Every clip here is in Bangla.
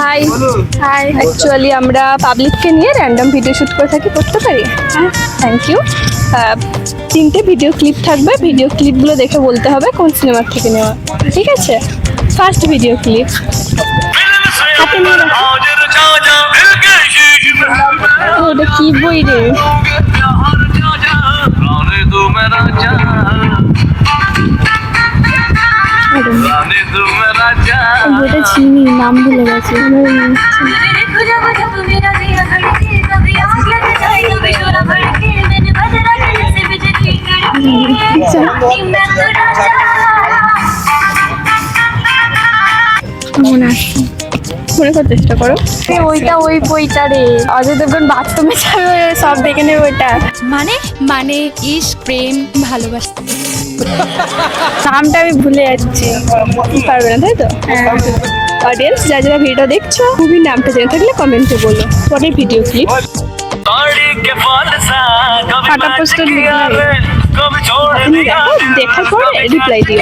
হাই হাই অ্যাকচুয়ালি আমরা পাবলিককে নিয়ে র্যান্ডম ভিডিও শ্যুট করে থাকি করতে পারি? হ্যাঁ থ্যাংক ইউ তিনটে ভিডিও ক্লিপ থাকবে। ভিডিও ক্লিপগুলো দেখে বলতে হবে কোন সিনেমার থেকে নেওয়া। ঠিক আছে? ফার্স্ট ভিডিও ক্লিপ হাতে নিয়ে ওটা কি বই রে? বইটা চিনি নাম ভুলে গেছে। देखो মনে আসছে মনে করার চেষ্টা করো। ওইটা ওই বইটা রে। অজয় দেবগন বাথরুমে যাবে সব দেখে নেবে ওইটা। মানে মানে ইস প্রেম ভালোবাসা। নামটা আমি ভুলে যাচ্ছি। পারবে না তাই তো? অডিয়েন্স যারা যারা ভিডিওটা দেখছ মুভির নামটা জেনে থাকলে কমেন্টে বলো। পরের ভিডিও ক্লিপ ফাটা পোস্টার দেখার পরে রিপ্লাই দিও।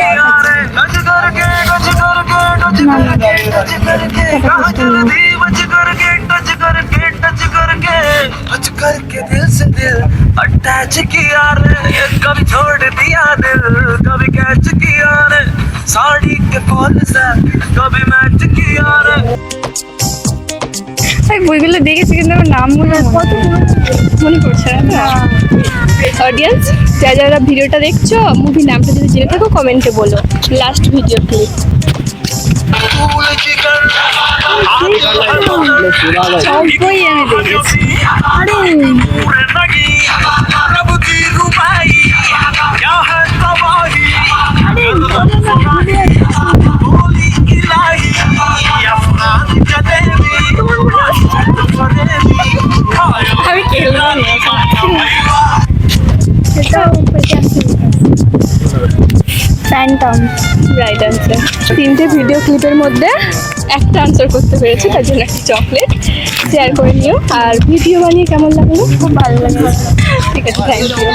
अटैच किया रे कभी छोड़ दिया दिल कभी कैच किया रे साड़ी के कॉल से कभी मैच किया रे এই বইগুলো দেখেছি কিন্তু আমার নামগুলো কত মনে পড়ছে না অডিয়েন্স যারা যারা ভিডিওটা দেখছো মুভি নামটা যদি জেনে থাকো কমেন্টে বলো last video clip Tchau. Então, phantom right answer তিনটে ভিডিও ক্লিপের মধ্যে একটা আনসার করতে পেরেছি তার জন্য একটা চকলেট শেয়ার করে নিও। আর ভিডিও বানিয়ে কেমন লাগল? খুব ভালো লাগল। ঠিক আছে থ্যাংক ইউ